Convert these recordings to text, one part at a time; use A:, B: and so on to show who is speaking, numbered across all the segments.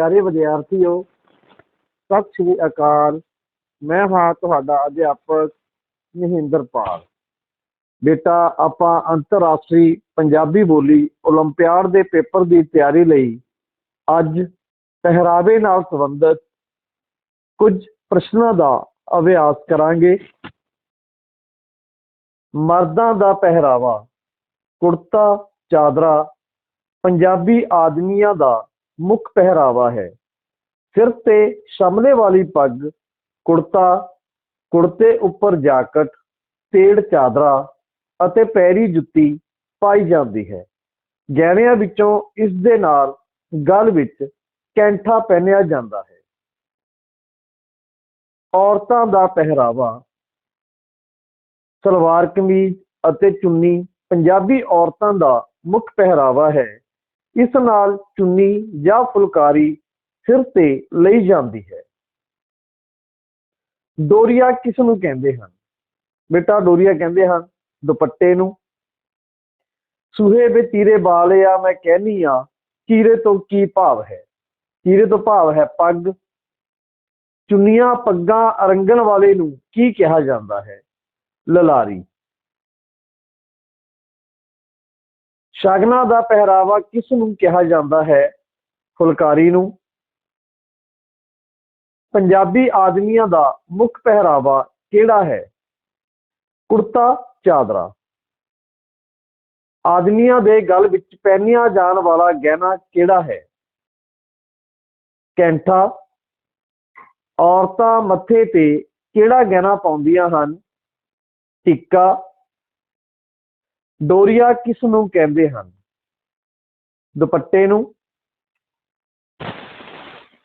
A: ਪਿਆਰੇ ਵਿਦਿਆਰਥੀਓ ਸਤਿ ਸ੍ਰੀ ਅਕਾਲ। ਮੈਂ ਹਾਂ ਤੁਹਾਡਾ ਅਧਿਆਪਕ ਮਹਿੰਦਰਪਾਲ ਬੇਟਾ, ਆਪਾਂ ਅੰਤਰਰਾਸ਼ਟਰੀ ਪੰਜਾਬੀ ਬੋਲੀ 올림ਪੀਆਡ ਦੇ ਪੇਪਰ ਦੀ ਤਿਆਰੀ ਲਈ ਅੱਜ ਪਹਿਰਾਵੇ ਨਾਲ ਸੰਬੰਧਿਤ ਕੁਝ ਪ੍ਰਸ਼ਨਾਂ ਦਾ ਅਭਿਆਸ ਕਰਾਂਗੇ। ਮਰਦਾਂ ਦਾ ਪਹਿਰਾਵਾ, ਕੁੜਤਾ, ਚਾਦਰਾ, ਪੰਜਾਬੀ ਆਦਮੀਆਂ ਦਾ ਮੁੱਖ ਪਹਿਰਾਵਾ ਹੈ। ਸਿਰ ਤੇ ਸ਼ਮਲੇ ਵਾਲੀ ਪੱਗ, ਕੁੜਤਾ, ਕੁੜਤੇ ਉੱਪਰ ਜਾਕਟ, ਤੇੜ ਚਾਦਰਾ ਅਤੇ ਪੈਰੀ ਜੁੱਤੀ ਪਾਈ ਜਾਂਦੀ ਹੈ। ਗਹਿਣਿਆਂ ਵਿੱਚੋਂ ਇਸ ਦੇ ਨਾਲ ਗਲ ਵਿੱਚ ਕੈਂਠਾ ਪਹਿਨਿਆ ਜਾਂਦਾ ਹੈ। ਔਰਤਾਂ ਦਾ ਪਹਿਰਾਵਾ, ਸਲਵਾਰ ਕਮੀਜ਼ ਅਤੇ ਚੁੰਨੀ ਪੰਜਾਬੀ ਔਰਤਾਂ ਦਾ ਮੁੱਖ ਪਹਿਰਾਵਾ ਹੈ। ਇਸ ਨਾਲ ਚੁੰਨੀ ਜਾਂ ਫੁਲਕਾਰੀ ਸਿਰ ਤੇ ਲਈ ਜਾਂਦੀ ਹੈ। ਡੋਰੀਆ ਕਿਸ ਨੂੰ ਕਹਿੰਦੇ ਹਨ? ਬੇਟਾ ਡੋਰੀਆ ਕਹਿੰਦੇ ਹਨ, ਦੁਪੱਟੇ ਨੂੰ। ਸੂਹੇ ਵੇ ਤੀਰੇ ਬਾਲਿਆ ਮੈਂ ਕਹਿਨੀ ਆ, ਕੀਰੇ ਤੋਂ ਕੀ ਭਾਵ ਹੈ? ਕੀਰੇ ਤੋਂ ਭਾਵ ਹੈ ਪੱਗ। ਚੁੰਨੀਆਂ, ਪੱਗਾਂ ਅਰੰਗਣ ਵਾਲੇ ਨੂੰ ਕੀ ਕਿਹਾ ਜਾਂਦਾ ਹੈ? ਲਲਾਰੀ। ਸ਼ਗਨਾਂ ਦਾ ਪਹਿਰਾਵਾ ਕਿਸ ਨੂੰ ਕਿਹਾ ਜਾਂਦਾ ਹੈ? ਫੁਲਕਾਰੀ ਨੂੰ। ਪੰਜਾਬੀ ਆਦਮੀਆਂ ਦਾ ਮੁੱਖ ਪਹਿਰਾਵਾ ਕਿਹੜਾ ਹੈ? ਕੁੜਤਾ, ਚਾਦਰਾ। ਆਦਮੀਆਂ ਦੇ ਗਲ ਵਿੱਚ ਪਹਿਨਿਆ ਜਾਣ ਵਾਲਾ ਗਹਿਣਾ ਕਿਹੜਾ ਹੈ? ਕੈਂਠਾ। ਔਰਤਾਂ ਮੱਥੇ ਤੇ ਕਿਹੜਾ ਗਹਿਣਾ ਪਾਉਂਦੀਆਂ ਹਨ? ਟਿੱਕਾ। ਡੋਰੀਆ ਕਿਸ ਨੂੰ ਕਹਿੰਦੇ ਹਨ? ਦੁਪੱਟੇ ਨੂੰ।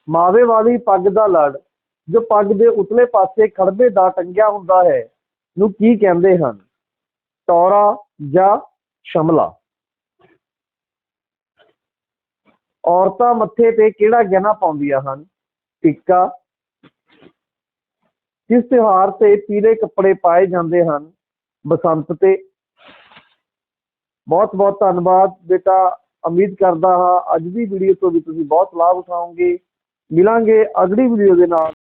A: ਮਾਵੇ ਵਾਲੀ ਪੱਗ ਦਾ ਲੜ। ਜੋ ਪੱਗ ਦੇ ਉਤਲੇ ਪਾਸੇ ਖੜਬੇ ਦਾ ਟੰਗਿਆ ਹੁੰਦਾ ਹੈ, ਨੂੰ ਕੀ ਕਹਿੰਦੇ ਹਨ? ਟੌਰਾ ਜਾਂ ਸ਼ਮਲਾ? ਔਰਤਾਂ ਮੱਥੇ ਤੇ ਕਿਹੜਾ ਗਹਿਣਾ ਪਾਉਂਦੀਆਂ ਹਨ? ਟਿੱਕਾ। ਕਿਸ ਤਿਉਹਾਰ ਤੇ ਪੀਲੇ ਕੱਪੜੇ ਪਾਏ ਜਾਂਦੇ ਹਨ? ਬਸੰਤ ਤੇ। ਬਹੁਤ ਬਹੁਤ ਧੰਨਵਾਦ ਬੇਟਾ, ਉਮੀਦ ਕਰਦਾ ਹਾਂ ਅੱਜ ਦੀ ਵੀਡੀਓ ਤੋਂ ਵੀ ਤੁਸੀਂ ਬਹੁਤ ਲਾਭ ਉਠਾਓਗੇ। ਮਿਲਾਂਗੇ ਅਗਲੀ ਵੀਡੀਓ ਦੇ ਨਾਲ।